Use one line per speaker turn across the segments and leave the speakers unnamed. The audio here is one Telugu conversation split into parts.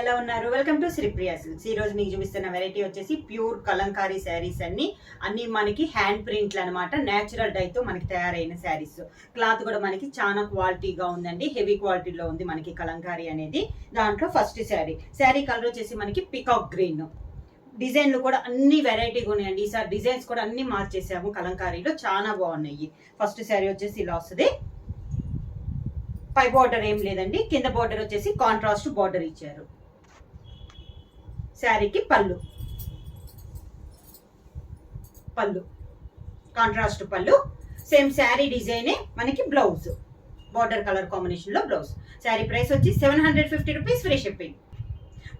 ఎలా ఉన్నారు? వెల్కమ్ టు శ్రీప్రియా సిల్క్స్ ఈ రోజు మీకు చూపిస్తున్న వెరైటీ వచ్చేసి ప్యూర్ కలంకారీ శారీస్ అన్ని. అన్ని మనకి హ్యాండ్ ప్రింట్లు అనమాట న్యాచురల్ డైతో మనకి తయారైన శారీస్ క్లాత్ కూడా మనకి చాలా క్వాలిటీగా ఉందండి. హెవీ క్వాలిటీలో ఉంది మనకి కలంకారీ అనేది. దాంట్లో ఫస్ట్ శారీ శారీ కలర్ వచ్చేసి మనకి పికాక్ గ్రీన్ డిజైన్లు కూడా అన్ని వెరైటీగా ఉన్నాయండి. ఈసారి డిజైన్స్ కూడా అన్ని మార్చేసాము కలంకారీలో. చాలా బాగున్నాయి. ఫస్ట్ శారీ వచ్చేసి ఇలా వస్తుంది పై బార్డర్ ఏం లేదండి. కింద బార్డర్ వచ్చేసి కాంట్రాస్ట్ బార్డర్ ఇచ్చారు. శారీకి పళ్ళు. పళ్ళు. కాంట్రాస్ట్ పళ్ళు. సేమ్ శారీ డిజైనే మనకి బ్లౌజ్. బార్డర్ కలర్ కాంబినేషన్లో బ్లౌజ్. శారీ ప్రైస్ వచ్చి seven hundred fifty rupees free shipping.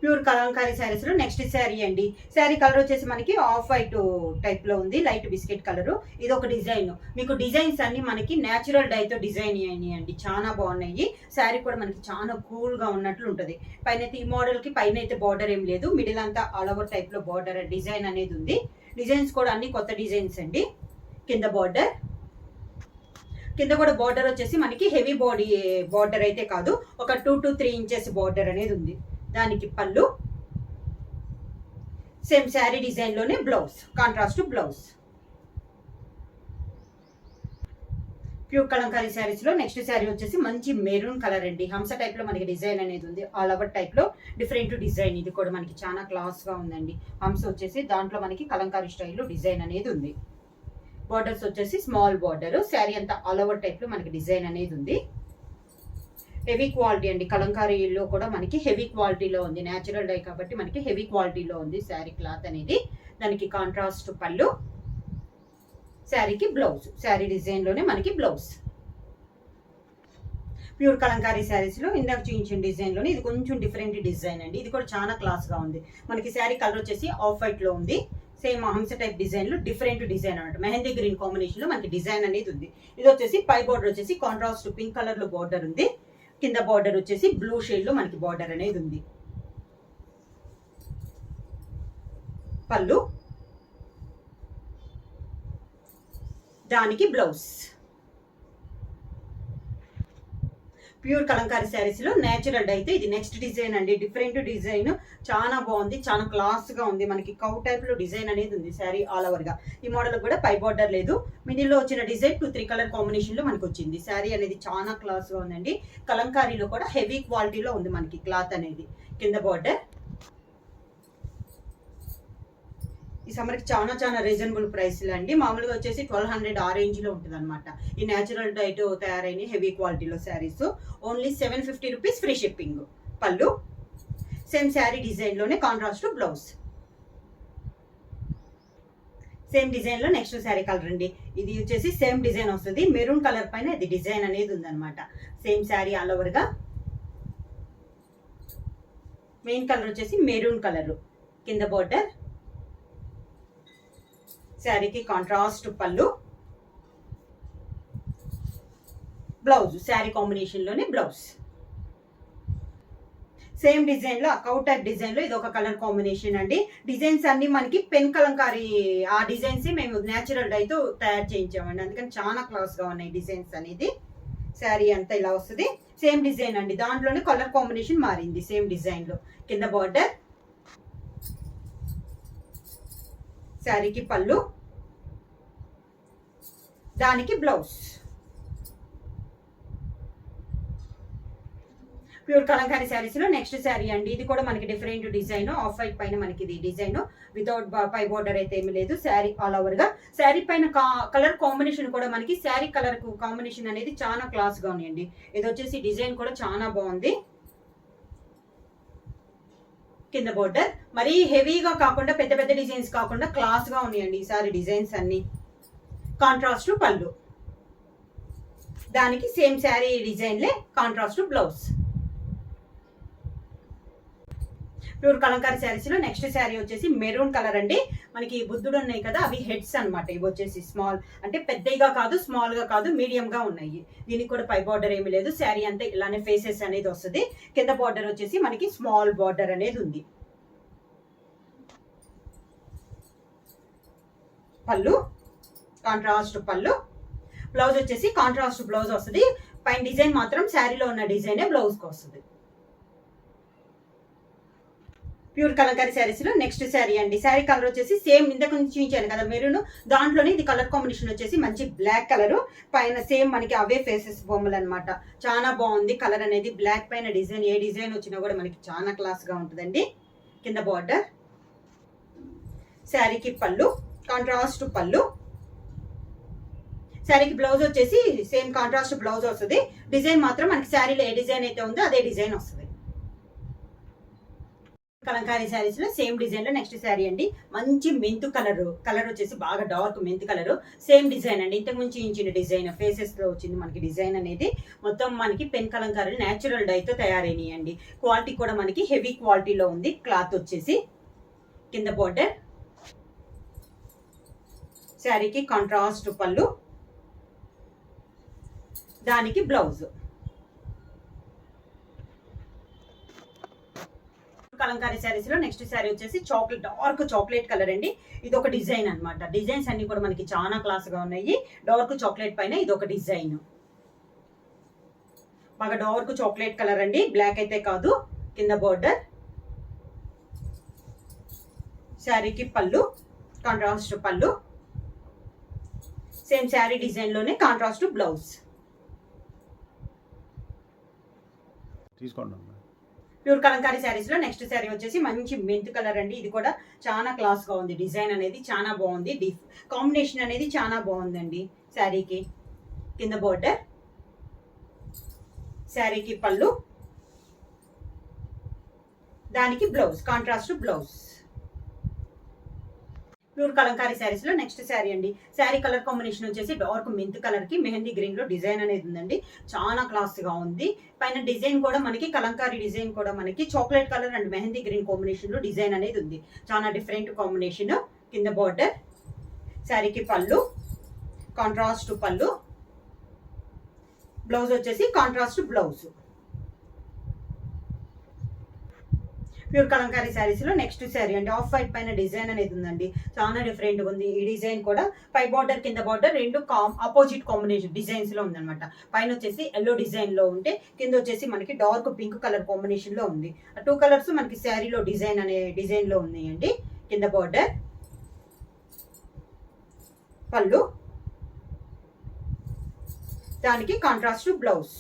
Pure Kalamkari శారీస్లో నెక్స్ట్ శారీ అండి. శారీ కలర్ వచ్చేసి మనకి ఆఫ్ వైట్ టైప్లో ఉంది లైట్ బిస్కెట్ కలర్. ఇది ఒక డిజైన్. మీకు డిజైన్స్ అన్ని మనకి నేచురల్ డైతో డిజైన్ అండి. చాలా బాగున్నాయి. శారీ కూడా మనకి చాలా కూల్గా ఉన్నట్లు ఉంటది. పైన అయితే ఈ మోడల్కి పైన అయితే బార్డర్ ఏం లేదు. మిడిల్ అంతా ఆల్ ఓవర్ టైప్లో బార్డర్ డిజైన్ అనేది ఉంది. డిజైన్స్ కూడా అన్ని కొత్త డిజైన్స్ అండి. కింద బార్డర్. కింద కూడా బార్డర్ వచ్చేసి మనకి హెవీ బాడీ బార్డర్ అయితే కాదు. ఒక two to three inches border అనేది ఉంది. దానికి పళ్ళు. Same sari డిజైన్లోనే blouse contrast blouse pure Kalamkari శారీస్లో నెక్స్ట్ శారీ వచ్చేసి మంచి మెరూన్ కలర్ అండి. హంస టైప్లో మనకి డిజైన్ అనేది ఉంది. ఆల్ ఓవర్ టైప్లో డిఫరెంట్ డిజైన్ ఇది కూడా మనకి చాలా క్లాస్గా ఉందండి. హంస వచ్చేసి దాంట్లో మనకి కలంకారీ స్టైల్లో డిజైన్ అనేది ఉంది. బార్డర్స్ వచ్చేసి స్మాల్ బార్డర్ శారీ అంతా ఆల్ ఓవర్ టైప్లో మనకి డిజైన్ అనేది ఉంది. హెవీ క్వాలిటీ అండి. కలంకారీలో కూడా మనకి హెవీ క్వాలిటీలో ఉంది. న్యాచురల్ డై కాబట్టి మనకి హెవీ క్వాలిటీలో ఉంది శారీ క్లాత్ అనేది. దానికి కాంట్రాస్ట్ పళ్ళు శారీకి బ్లౌజ్. శారీ డిజైన్లోనే మనకి బ్లౌజ్. ప్యూర్ కలంకారీ శారీస్లో ఇందాక చూపించిన డిజైన్లోనే ఇది కొంచెం డిఫరెంట్ డిజైన్ అండి. ఇది కూడా చాలా క్లాస్గా ఉంది. మనకి శారీ కలర్ వచ్చేసి ఆఫ్ వైట్లో ఉంది. సేమ్ హంస టైప్ డిజైన్లో డిఫరెంట్ డిజైన్ అనమాట మెహందీ గ్రీన్ కాంబినేషన్లో మనకి డిజైన్ అనేది ఉంది. ఇది వచ్చేసి పై బోర్డర్ వచ్చేసి కాంట్రాస్ట్ పింక్ కలర్లో బోర్డర్ ఉంది. కింద బార్డర్ వచ్చేసి బ్లూ షేడ్లో మనకి బార్డర్ అనేది ఉంది. పళ్ళు. దానికి బ్లౌజ్ ప్యూర్ కలంకారీ శారీస్లో నేచురల్ అయితే ఇది నెక్స్ట్ డిజైన్ అండి. Different design. చాలా బాగుంది. చాలా క్లాస్గా ఉంది. మనకి కౌ టైప్లో డిజైన్ అనేది ఉంది శారీ ఆల్ ఓవర్గా. ఈ మోడల్ కూడా పై బార్డర్ లేదు. మిడిల్లో వచ్చిన డిజైన్ టూ త్రీ కలర్ కాంబినేషన్లో మనకి వచ్చింది. శారీ అనేది చాలా క్లాస్గా ఉందండి. కలంకారీలో కూడా హెవీ క్వాలిటీలో ఉంది మనకి క్లాత్ అనేది. కింద బార్డర్ ఈ సమ్మర్కి చాలా చాలా రీజనబుల్ ప్రైస్లు అండి. మామూలుగా వచ్చేసి ట్వెల్వ్ హండ్రెడ్ ఆ రేంజ్లో ఉంటుంది అనమాట ఈ న్యాచురల్ డైట్ తయారైన హెవీ క్వాలిటీలో saris. Only seven fifty rupees free shipping. పళ్ళు. సేమ్ శారీ డిజైన్లోనే కాంట్రాస్ట్ బ్లౌజ్. సేమ్ డిజైన్లో నెక్స్ట్ శారీ కలర్ అండి. ఇది వచ్చేసి సేమ్ డిజైన్ వస్తుంది. మెరూన్ కలర్ పైన ఇది డిజైన్ అనేది ఉందన్నమాట. సేమ్ శారీ ఆల్ ఓవర్గా. మెయిన్ కలర్ వచ్చేసి మెరూన్ కలర్. కింద బోర్డర్. శారీకి కాంట్రాస్ట్ పళ్ళు. బ్లౌజ్ శారీ కాంబినేషన్లోనే బ్లౌజ్ సేమ్ డిజైన్లో అకౌట్ టైప్ ఇది ఒక కలర్ కాంబినేషన్ అండి. డిజైన్స్ అన్ని మనకి పెన్ కలంకారీ ఆ డిజైన్స్ మేము న్యాచురల్ డైతో తయారు చేయించామండి. అందుకని చాలా క్లాస్గా ఉన్నాయి డిజైన్స్ అనేది. శారీ అంతా ఇలా వస్తుంది. సేమ్ డిజైన్ అండి. దాంట్లోనే కలర్ కాంబినేషన్ మారింది సేమ్ డిజైన్లో కింద బార్డర్ శారీకి పళ్ళు. దానికి బ్లౌజ్ ప్యూర్ కలంకారీ శారీస్లో నెక్స్ట్ శారీ అండి. ఇది కూడా మనకి డిఫరెంట్ డిజైన్ ఆఫ్ వైట్ పైన మనకి ఇది డిజైన్ వితౌట్ పై బోర్డర్ అయితే ఏమి లేదు. శారీ ఆల్ ఓవర్గా శారీ పైన కలర్ కాంబినేషన్ కూడా మనకి శారీ కలర్ కాంబినేషన్ అనేది చాలా క్లాస్గా ఉన్నాయండి. ఇది వచ్చేసి డిజైన్ కూడా చాలా బాగుంది. కింద బోర్డర్ మరీ హెవీగా కాకుండా పెద్ద పెద్ద డిజైన్స్ కాకుండా క్లాస్గా ఉన్నాయండి ఈసారి డిజైన్స్ అన్ని. కాంట్రాస్ట్ పళ్ళు. దానికి సేమ్ శారీ డిజైన్లే కాంట్రాస్ట్ బ్లౌజ్. ప్యూర్ కలంకారీ శారీస్లో నెక్స్ట్ శారీ వచ్చేసి మెరూన్ కలర్ అండి. మనకి బుద్ధుడు ఉన్నాయి కదా అవి హెడ్స్ అనమాట ఇవి వచ్చేసి స్మాల్ అంటే పెద్దగా కాదు స్మాల్గా కాదు మీడియంగా ఉన్నాయి. దీనికి కూడా పై బార్డర్ ఏమీ లేదు. శారీ అంతా ఇలానే ఫేసెస్ అనేది వస్తుంది. కింద బార్డర్ వచ్చేసి మనకి స్మాల్ బార్డర్ అనేది ఉంది. పళ్ళు. కాంట్రాస్ట్ పళ్ళు. బ్లౌజ్ వచ్చేసి కాంట్రాస్ట్ బ్లౌజ్ వస్తుంది. పైన డిజైన్ మాత్రం శారీలో ఉన్న డిజైనే బ్లౌజ్కి వస్తుంది. ప్యూర్ కలంకారీ శారీస్లో నెక్స్ట్ శారీ అండి. శారీ కలర్ వచ్చేసి సేమ్ ఇంతకు నుంచి చూపించాను కదా మెరూన్. దాంట్లోనే ఇది కలర్ కాంబినేషన్ వచ్చేసి మంచి బ్లాక్ కలర్ పైన సేమ్ మనకి అవే ఫేసెస్ బొమ్మలు అనమాట చాలా బాగుంది. కలర్ అనేది బ్లాక్ పైన డిజైన్ ఏ డిజైన్ వచ్చినా కూడా మనకి చాలా క్లాస్గా ఉంటుందండి. కింద బార్డర్ శారీకి పళ్ళు. కాంట్రాస్ట్ పళ్ళు. శారీకి బ్లౌజ్ వచ్చేసి సేమ్ కాంట్రాస్ట్ బ్లౌజ్ వస్తుంది. డిజైన్ మాత్రం మనకి శారీలో ఏ డిజైన్ అయితే ఉందో అదే డిజైన్ వస్తుంది. కలంకారీ శారీస్లో సేమ్ డిజైన్లో నెక్స్ట్ శారీ అండి. మంచి మెంతు కలర్. కలర్ వచ్చేసి బాగా డార్క్ మెంతు కలర్. సేమ్ డిజైన్ అండి. ఇంతకు ముందు ఇచ్చిన డిజైన్. ఫేసెస్లో వచ్చింది మనకి డిజైన్ అనేది. మొత్తం మనకి పెన్ కలంకారీ నేచురల్ డైతో తయారైనాయండి క్వాలిటీ కూడా మనకి హెవీ క్వాలిటీలో ఉంది. క్లాత్ వచ్చేసి కింద బోర్డర్ శారీకి కాంట్రాస్ట్ పళ్ళు. దానికి బ్లౌజ్. కలంకారీ శారీస్లో నెక్స్ట్ శారీ వచ్చేసి చాక్లెట్ డార్క్ చాక్లెట్ కలర్ అండి. ఇది ఒక డిజైన్ అన్నమాట. డిజైన్స్ అన్ని కూడా మనకి చాలా క్లాస్గా ఉన్నాయి. డార్క్ చాక్లెట్ పైన ఇది ఒక డిజైన్. బాగా డార్క్ చాక్లెట్ కలర్ అండి. బ్లాక్ అయితే కాదు. కింద బోర్డర్. శారీకి పళ్ళు కాంట్రాస్ట్ పళ్ళు. సేమ్ శారీ డిజైన్లోనే కాంట్రాస్ట్ బ్లౌజ్.
తీసుకోండి
ప్యూర్ కలంకారీ శారీస్లో నెక్స్ట్ శారీ వచ్చేసి మంచి మెంత్ కలర్ అండి. ఇది కూడా చాలా క్లాస్గా ఉంది. డిజైన్ అనేది చాలా బాగుంది. కాంబినేషన్ అనేది చాలా బాగుందండి శారీకి. కింద బోర్డర్. శారీకి పళ్ళు. దానికి blouse contrast blouse. Pure Kalamkari శారీస్లో నెక్స్ట్ శారీ అండి. శారీ కలర్ కాంబినేషన్ వచ్చేసి డార్క్ మెంత్ కలర్కి మెహందీ గ్రీన్లో డిజైన్ అనేది ఉందండి. చాలా క్లాస్గా ఉంది. పైన డిజైన్ కూడా మనకి కలంకారీ డిజైన్ కూడా మనకి chocolate colour and mehndi green కాంబినేషన్లో డిజైన్ అనేది ఉంది. చాలా డిఫరెంట్ కాంబినేషన్ కింద బార్డర్ శారీకి పళ్ళు. కాంట్రాస్ట్ పళ్ళు. బ్లౌజ్ వచ్చేసి కాంట్రాస్ట్ బ్లౌజ్. ప్యూర్ కలంకారీ శారీస్లో నెక్స్ట్ శారీ అంటే ఆఫ్ వైట్ పైన డిజైన్ అనేది ఉందండి. చాలా డిఫరెంట్ ఉంది. ఈ డిజైన్ కూడా పై బార్డర్ కింద బార్డర్ రెండు ఆపోజిట్ కాంబినేషన్ డిజైన్స్లో ఉందన్నమాట. పైన వచ్చేసి ఎల్లో డిజైన్లో ఉంటే కింద వచ్చేసి మనకి డార్క్ పింక్ కలర్ కాంబినేషన్లో ఉంది. ఆ టూ కలర్స్ మనకి శారీలో డిజైన్ అనే డిజైన్లో ఉన్నాయండి. కింద బార్డర్ పళ్ళు. దానికి కాంట్రాస్ట్ బ్లౌజ్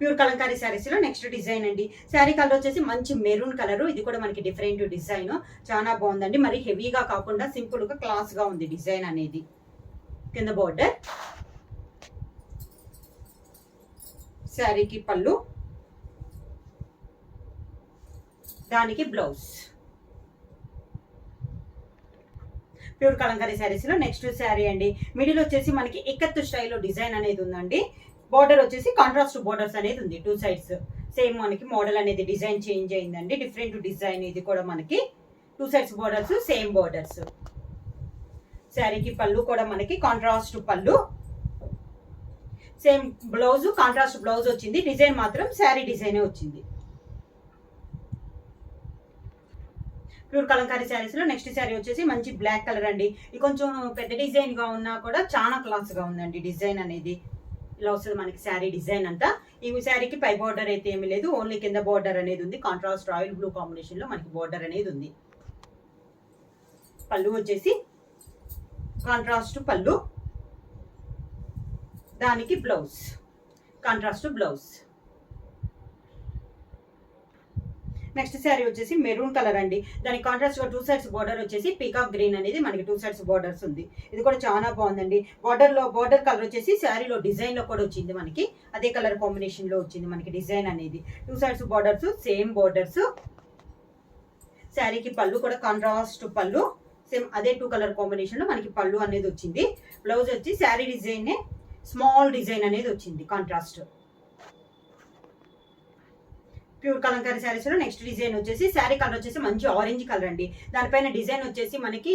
ప్యూర్ కలంకారీ శారీస్లో నెక్స్ట్ డిజైన్ అండి. శారీ కలర్ వచ్చేసి మంచి మెరూన్ కలర్. ఇది కూడా మనకి డిఫరెంట్ డిజైన్. చాలా బాగుందండి. మరి హెవీగా కాకుండా సింపుల్గా క్లాస్గా ఉంది డిజైన్ అనేది. కింద బోర్డర్. శారీకి పళ్ళు. దానికి బ్లౌజ్. ప్యూర్ కలంకారీ శారీస్లో నెక్స్ట్ శారీ అండి. మిడిల్ వచ్చేసి మనకి ఎక్కత్తు స్టైల్లో డిజైన్ అనేది ఉందండి. బార్డర్ వచ్చేసి కాంట్రాస్ట్ బోర్డర్స్ అనేది ఉంది టూ సైడ్స్ సేమ్ మనకి మోడల్ అనేది డిజైన్ చేంజ్ అయిందండి. డిఫరెంట్ డిజైన్ ఇది కూడా మనకి two sides borders same borders శారీకి పళ్ళు కూడా మనకి కాంట్రాస్ట్ పళ్ళు. సేమ్ బ్లౌజ్ కాంట్రాస్ట్ బ్లౌజ్ వచ్చింది. డిజైన్ మాత్రం శారీ డిజైనే వచ్చింది. ప్యూర్ కలంకారీ శారీస్లో నెక్స్ట్ శారీ వచ్చేసి మంచి బ్లాక్ కలర్ అండి. ఇది కొంచెం పెద్ద డిజైన్గా ఉన్నా కూడా చాలా క్లాస్గా ఉందండి డిజైన్ అనేది. ఇలా వస్తుంది మనకి శారీ డిజైన్ అంతా. ఈ శారీకి పై బార్డర్ అయితే ఏమీ లేదు. ఓన్లీ కింద బార్డర్ అనేది ఉంది. కాంట్రాస్ట్ రాయల్ బ్లూ కాంబినేషన్లో మనకి బార్డర్ అనేది ఉంది. పళ్ళు వచ్చేసి కాంట్రాస్ట్ పళ్ళు. దానికి blouse contrast blouse next sari వచ్చేసి మెరూన్ కలర్ అండి. దాని కాంట్రాస్ట్గా టూ సైడ్స్ బార్డర్ వచ్చేసి పీకాక్ గ్రీన్ అనేది మనకి టూ సైడ్స్ బార్డర్స్ ఉంది. ఇది కూడా చాలా బాగుందండి. బార్డర్లో బార్డర్ కలర్ వచ్చేసి శారీలో డిజైన్లో కూడా వచ్చింది మనకి. అదే కలర్ కాంబినేషన్లో వచ్చింది మనకి డిజైన్ అనేది. Two sides borders same borders శారీకి పళ్ళు కూడా కాంట్రాస్ట్ పళ్ళు. సేమ్ అదే టూ కలర్ కాంబినేషన్లో మనకి పళ్ళు అనేది వచ్చింది. బ్లౌజ్ వచ్చి శారీ డిజైన్ స్మాల్ డిజైన్ అనేది వచ్చింది కాంట్రాస్ట్ ప్యూర్ కలంకారీ శారీస్లో నెక్స్ట్ డిజైన్ వచ్చేసి శారీ కలర్ వచ్చేసి మంచి ఆరెంజ్ కలర్ అండి. దానిపైన డిజైన్ వచ్చేసి మనకి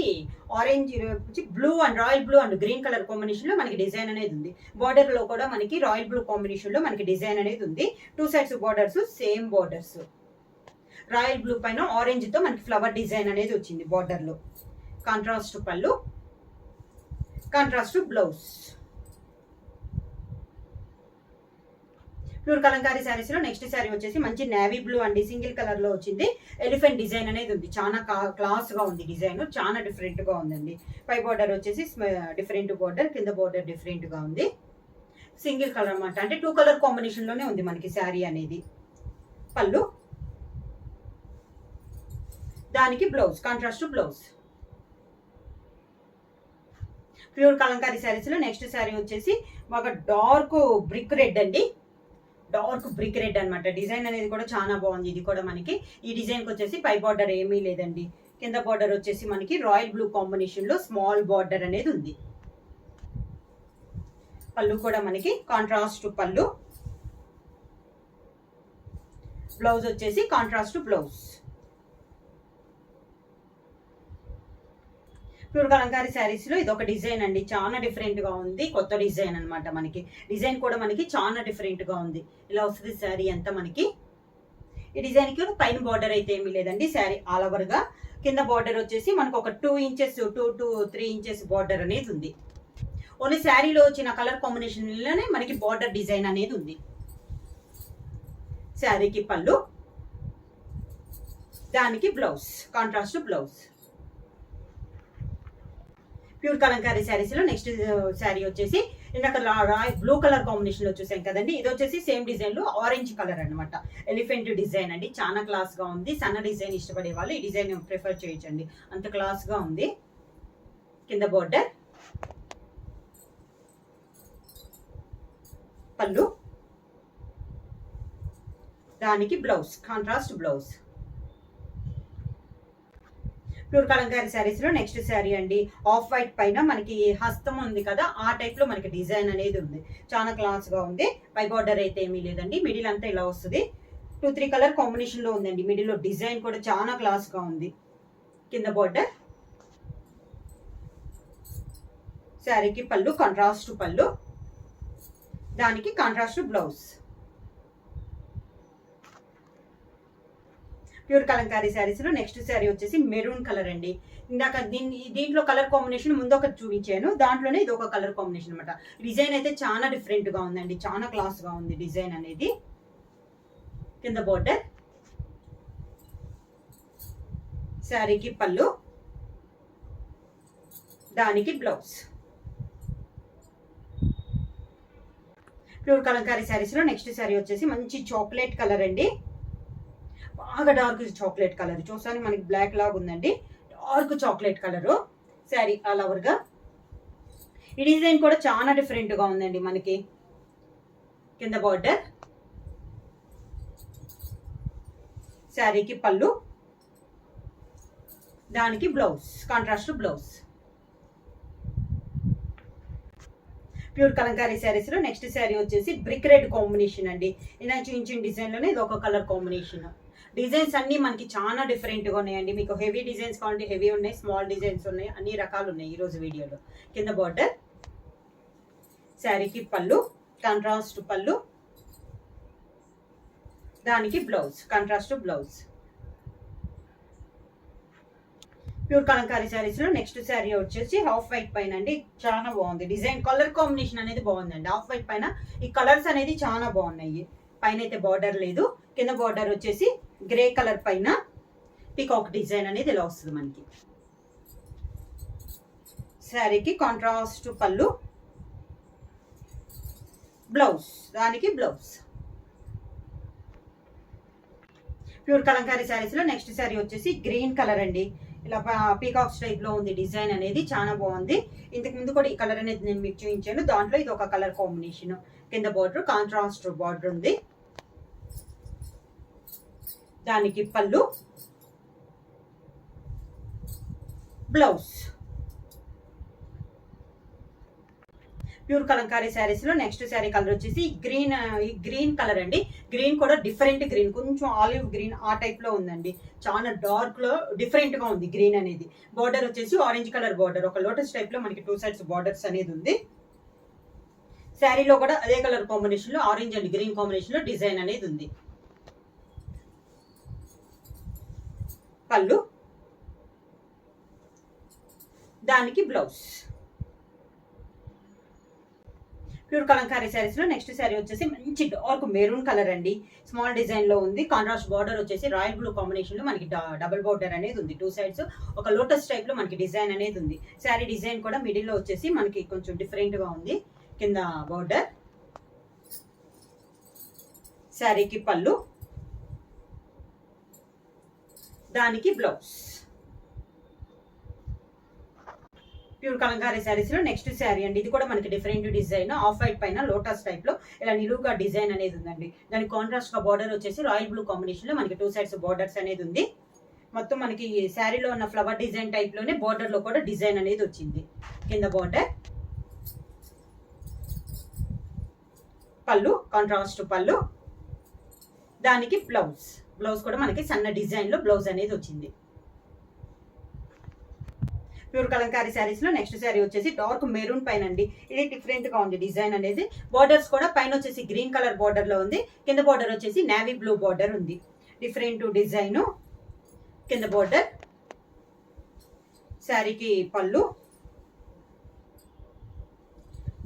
ఆరెంజ్ వచ్చి blue and royal blue and green colour కాంబినేషన్లో మనకి డిజైన్ అనేది ఉంది. బార్డర్లో కూడా మనకి రాయల్ బ్లూ కాంబినేషన్లో మనకి డిజైన్ అనేది ఉంది. Two sides borders same borders royal blue పైన ఆరెంజ్తో మనకి ఫ్లవర్ డిజైన్ అనేది వచ్చింది బార్డర్లో. కాంట్రాస్ట్ పళ్ళు కాంట్రాస్ట్ బ్లౌజ్ ప్యూర్ కలంకారీ శారీస్లో నెక్స్ట్ శారీ వచ్చేసి మంచి నేవీ బ్లూ అండి సింగిల్ కలర్లో వచ్చింది. ఎలిఫెంట్ డిజైన్ అనేది ఉంది. చాలా క్లాస్గా ఉంది డిజైన్. చాలా డిఫరెంట్గా ఉందండి. పై బార్డర్ వచ్చేసి డిఫరెంట్ బార్డర్ కింద బార్డర్ డిఫరెంట్గా ఉంది. సింగిల్ కలర్ అన్నమాట. అంటే టూ కలర్ కాంబినేషన్లోనే ఉంది మనకి శారీ అనేది. పళ్ళు. దానికి blouse contrast blouse. Pure kalamkari శారీస్లో నెక్స్ట్ శారీ వచ్చేసి ఒక డార్క్ బ్రిక్ రెడ్ అండి. డార్క్ బ్రిక్ రెడ్ అన్నమాట. డిజైన్ అనేది కూడా చాలా బాగుంది. ఇది కూడా మనకి ఈ డిజైన్కి వచ్చేసి పై బార్డర్ ఏమీ లేదండి. కింద బార్డర్ వచ్చేసి మనకి రాయల్ బ్లూ కాంబినేషన్లో స్మాల్ బార్డర్ అనేది ఉంది. పళ్ళు కూడా మనకి కాంట్రాస్ట్ పళ్ళు. బ్లౌజ్ వచ్చేసి కాంట్రాస్ట్ బ్లౌజ్ ప్యూర్ కలంకారీ శారీస్లో ఇది ఒక డిజైన్ అండి చాలా డిఫరెంట్గా ఉంది కొత్త డిజైన్ అనమాట మనకి డిజైన్ కూడా మనకి చాలా డిఫరెంట్గా ఉంది ఇలా వస్తుంది శారీ అంతా మనకి ఈ డిజైన్కి పైన బార్డర్ అయితే ఏమీ లేదండి శారీ ఆల్ ఓవర్గా కింద బార్డర్ వచ్చేసి మనకు ఒక two inches two two three inches border అనేది ఉంది ఓన్లీ శారీలో వచ్చిన కలర్ కాంబినేషన్లోనే మనకి బార్డర్ డిజైన్ అనేది ఉంది శారీకి పళ్ళు దానికి blouse contrast blouse pure kalamkari శారీస్లో నెక్స్ట్ శారీ వచ్చేసి ఇందాక బ్లూ కలర్ కాంబినేషన్లో చూసాం కదండి. ఇది వచ్చేసి సేమ్ డిజైన్లో ఆరెంజ్ కలర్ అన్నమాట. ఎలిఫెంట్ డిజైన్ అండి. చాలా క్లాస్గా ఉంది. సన్న డిజైన్ ఇష్టపడే వాళ్ళు ఈ డిజైన్ ప్రిఫర్ చేయొచ్చండి. అంత క్లాస్గా ఉంది. కింద బోర్డర్. పళ్ళు. దానికి blouse contrast blouse. Pure kalamkari శారీస్లో నెక్స్ట్ శారీ అండి. ఆఫ్ వైట్ పైన మనకి హస్తం ఉంది కదా ఆ టైప్లో మనకి డిజైన్ అనేది ఉంది. చాలా క్లాస్గా ఉంది. పై బార్డర్ అయితే ఏమీ లేదండి. మిడిల్ అంతా ఇలా వస్తుంది. టూ త్రీ కలర్ కాంబినేషన్లో ఉందండి. మిడిల్లో డిజైన్ కూడా చాలా క్లాస్గా ఉంది. కింద బార్డర్ శారీకి పళ్ళు కాంట్రాస్ట్ పళ్ళు. దానికి కాంట్రాస్ట్ బ్లౌజ్ ప్యూర్ కలంకారీ శారీస్లో నెక్స్ట్ శారీ వచ్చేసి మెరూన్ కలర్ అండి. ఇందాక దీని దీంట్లో కలర్ కాంబినేషన్ ముందు ఒకటి చూపించాను. దాంట్లోనే ఇది ఒక కలర్ కాంబినేషన్ అనమాట డిజైన్ అయితే చాలా డిఫరెంట్గా ఉందండి. చాలా క్లాస్గా ఉంది డిజైన్ అనేది. కింద బోర్డర్. శారీకి పళ్ళు. దానికి బ్లౌజ్. ప్యూర్ కలంకారీ శారీస్లో నెక్స్ట్ శారీ వచ్చేసి మంచి చాక్లెట్ కలర్ అండి. బాగా డార్క్ చాక్లెట్ కలర్. చూసాను మనకి బ్లాక్ లాగా ఉందండి. Dark chocolate colour. Sari all ఓవర్గా ఈ డిజైన్ కూడా చాలా డిఫరెంట్గా ఉందండి మనకి. కింద బార్డర్ శారీకి పళ్ళు. దానికి blouse contrast blouse pure kalamkari శారీస్లో నెక్స్ట్ శారీ వచ్చేసి బ్రిక్ రెడ్ కాంబినేషన్ అండి. ఇలా చూపించిన డిజైన్లోనే ఇది ఒక కలర్ కాంబినేషన్ డిజైన్స్ అన్ని మనకి చాలా డిఫరెంట్గా ఉన్నాయండి. మీకు హెవీ డిజైన్స్ కావాలంటే హెవీ ఉన్నాయి స్మాల్ డిజైన్స్ ఉన్నాయి అన్ని రకాలు ఉన్నాయి ఈ రోజు వీడియోలో. కింద బార్డర్ శారీకి పళ్ళు కాంట్రాస్ట్ పళ్ళు దానికి blouse contrast blouse pure kalamkari శారీస్లో నెక్స్ట్ శారీ వచ్చేసి హాఫ్ వైట్ పైన అండి. చాలా బాగుంది. డిజైన్ కలర్ కాంబినేషన్ అనేది బాగుందండి. హాఫ్ వైట్ పైన ఈ కలర్స్ అనేది చాలా బాగున్నాయి. పైన అయితే బార్డర్ లేదు. కింద బార్డర్ వచ్చేసి గ్రే కలర్ పైన పికాక్ డిజైన్ అనేది ఇలా వస్తుంది మనకి. శారీకి కాంట్రాస్ట్ పళ్ళు. బ్లౌజ్ దానికి బ్లౌజ్. ప్యూర్ కలంకారీ శారీస్లో నెక్స్ట్ శారీ వచ్చేసి గ్రీన్ కలర్ అండి. ఇలా పీకాక్స్ టైప్లో ఉంది డిజైన్ అనేది చాలా బాగుంది. ఇంతకు ముందు కూడా ఈ కలర్ అనేది నేను మీకు చూపించాను. దాంట్లో ఇది ఒక కలర్ కాంబినేషన్. కింద బార్డర్ కాంట్రాస్ట్ బార్డర్ ఉంది. దానికి పళ్ళు. బ్లౌజ్ ప్యూర్ కలంకారీ శారీస్లో నెక్స్ట్ శారీ కలర్ వచ్చేసి గ్రీన్ ఈ గ్రీన్ కలర్ అండి. గ్రీన్ కూడా డిఫరెంట్ గ్రీన్ కొంచెం ఆలివ్ గ్రీన్ ఆ టైప్లో ఉందండి. చాలా డార్క్లో డిఫరెంట్గా ఉంది గ్రీన్ అనేది. బార్డర్ వచ్చేసి ఆరెంజ్ కలర్ బార్డర్ ఒక లోటస్ టైప్లో మనకి టూ సైడ్స్ బార్డర్స్ అనేది ఉంది. శారీలో కూడా అదే కలర్ కాంబినేషన్లో ఆరెంజ్ అండ్ గ్రీన్ కాంబినేషన్లో డిజైన్ అనేది ఉంది. పళ్ళు దానికి బ్లౌజ్ ప్యూర్ కలంకారీ శారీస్లో నెక్స్ట్ శారీ వచ్చేసి మంచి డార్క్ మెరూన్ కలర్ అండి. స్మాల్ డిజైన్లో ఉంది. కాంట్రాస్ట్ బార్డర్ వచ్చేసి రాయల్ బ్లూ కాంబినేషన్లో మనకి డబుల్ బార్డర్ అనేది ఉంది. టూ సైడ్స్ ఒక లోటస్ టైప్లో మనకి డిజైన్ అనేది ఉంది. శారీ డిజైన్ కూడా మిడిల్లో వచ్చేసి మనకి కొంచెం డిఫరెంట్గా ఉంది. కింద బార్డర్ శారీకి పళ్ళు. దానికి బ్లౌజ్. ప్యూర్ కలంకారీ శారీస్లో నెక్స్ట్ శారీ అండి. ఇది కూడా మనకి డిఫరెంట్ డిజైన్. ఆఫ్ వైట్ పైన లోటస్ టైప్లో ఇలా నిలువుగా డిజైన్ అనేది ఉందండి. దాని కాంట్రాస్ట్గా బార్డర్ వచ్చేసి రాయల్ బ్లూ కాంబినేషన్లో మనకి టూ సైడ్స్ బార్డర్స్ అనేది ఉంది. మొత్తం మనకి శారీలో ఉన్న ఫ్లవర్ డిజైన్ టైప్లోనే బార్డర్లో కూడా డిజైన్ అనేది వచ్చింది. కింద బార్డర్ పళ్ళు కాంట్రాస్ట్ పళ్ళు. దానికి బ్లౌజ్ బ్లౌజ్ కూడా మనకి సన్న డిజైన్లో బ్లౌజ్ అనేది వచ్చింది. ప్యూర్ కలంకారీ శారీస్లో నెక్స్ట్ శారీ వచ్చేసి డార్క్ మెరూన్ పైన అండి ఇది డిఫరెంట్గా ఉంది డిజైన్ అనేది. బార్డర్స్ కూడా పైన వచ్చేసి గ్రీన్ కలర్ బార్డర్లో ఉంది. కింద బార్డర్ వచ్చేసి నేవీ బ్లూ బార్డర్ ఉంది. Different design. కింద బార్డర్ శారీకి పళ్ళు.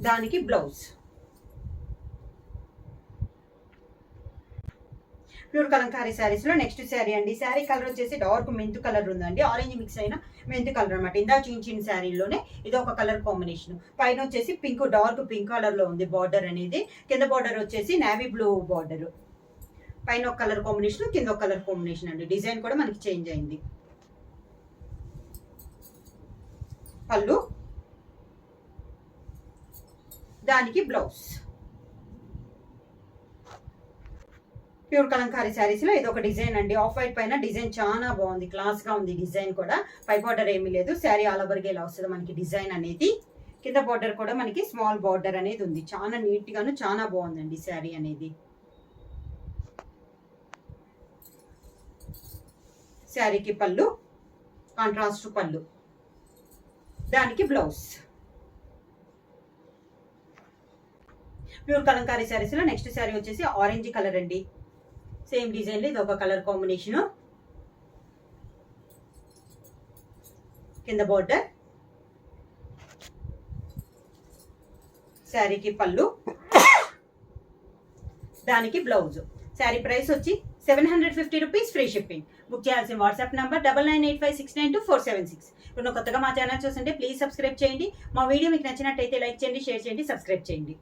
దానికి బ్లౌజ్. ప్యూర్ కలంకారీ శారీస్లో నెక్స్ట్ శారీ అండి. శారీ కలర్ వచ్చేసి డార్క్ మెంతు కలర్ ఉందండి. ఆరెంజ్ మిక్స్ అయిన మెంతు కలర్ అనమాట ఇందా చూపించిన శారీలోనే ఇది ఒక కలర్ కాంబినేషన్. పైన వచ్చేసి పింక్ డార్క్ పింక్ కలర్లో ఉంది బార్డర్ అనేది. కింద బార్డర్ వచ్చేసి నేవీ బ్లూ బార్డర్. పైన ఒక కలర్ కాంబినేషన్ కింద ఒక కలర్ కాంబినేషన్ అండి. డిజైన్ కూడా మనకి చేంజ్ అయింది. పళ్ళు. దానికి బ్లౌజ్. ప్యూర్ కలంకారీ శారీస్లో ఇది ఒక డిజైన్ అండి. ఆఫ్ వైట్ పైన డిజైన్ చాలా బాగుంది. క్లాస్గా ఉంది డిజైన్ కూడా. పై బార్డర్ ఏమీ లేదు. శారీ ఆల్ ఓవర్గా ఇలా వస్తుంది మనకి డిజైన్ అనేది. కింద బార్డర్ కూడా మనకి స్మాల్ బార్డర్ అనేది ఉంది. చాలా నీట్ గాను చాలా బాగుందండి శారీ అనేది. శారీకి పళ్ళు కాంట్రాస్ట్ పళ్ళు. దానికి బ్లౌజ్ ప్యూర్ కలంకారీ శారీస్లో నెక్స్ట్ శారీ వచ్చేసి ఆరెంజ్ కలర్ అండి. సేమ్ డిజైన్ ఇది ఒక కలర్ కాంబినేషన్ కింద బార్డర్ శారీకి పళ్ళు. దానికి బ్లౌజ్ శారీ ప్రైస్ వచ్చి seven hundred fifty rupees free shipping book చేయాల్సిన WhatsApp number double nine eight five six nine two four seven six ఇప్పుడు కొత్తగా మా ఛానల్ చూస్తుంటే ప్లీజ్ సబ్స్క్రైబ్ చేయండి. మా వీడియో మీకు నచ్చినట్టయితే లైక్ చేయండి షేర్ చేయండి సబ్స్క్రైబ్ చేయండి.